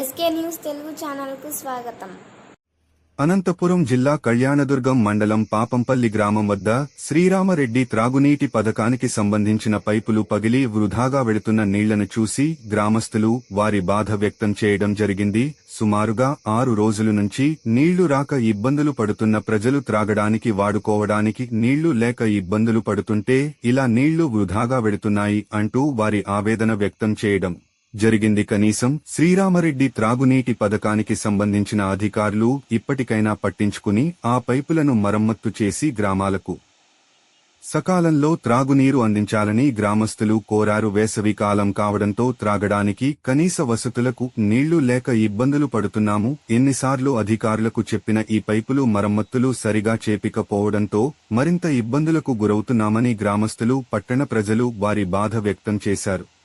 SK news Telugu ఛానల్కు స్వాగతం. అనంతపురం జిల్లా కళ్యాణదుర్గం మండలం పాపంపల్లి గ్రామం వద్ద శ్రీరామరెడ్డి త్రాగునీటి పథకానికి సంబంధించిన పైపులు పగిలి వృధాగా వెళుతున్న నీళ్ళను చూసి గ్రామస్తులు వారి బాధ వ్యక్తం చేయడం జరిగింది. సుమారుగా ఆరు రోజుల నుంచి నీళ్ళు రాక ఇబ్బందులు పడుతున్న ప్రజలు త్రాగడానికి వాడుకోవడానికి నీళ్ళు లేక ఇబ్బందులు పడుతుంటే ఇలా నీళ్ళు వృధాగా వెళుతున్నాయి అంటూ వారి ఆవేదన వ్యక్తం చేయడం. జరిగింది కనీసం శ్రీరామరెడ్డి త్రాగునీటి పథకానికి సంబంధించిన అధికారులు ఇప్పటికైనా పట్టించుకుని ఆ పైపులను మరమ్మత్తు చేసి గ్రామాలకు సకాలంలో త్రాగునీరు అందించాలని గ్రామస్తులు కోరారు. వేసవి కాలం కావడంతో త్రాగడానికి కనీస వసతులకు నీళ్ళు లేక ఇబ్బందులు పడుతున్నాము. ఎన్నిసార్లు అధికారులకు చెప్పిన ఈ పైపులు మరమ్మత్తులు సరిగా చేపికపోవడంతో మరింత ఇబ్బందులకు గురవుతున్నామని గ్రామస్తులు పట్టణ ప్రజలు వారి బాధ వ్యక్తం చేశారు.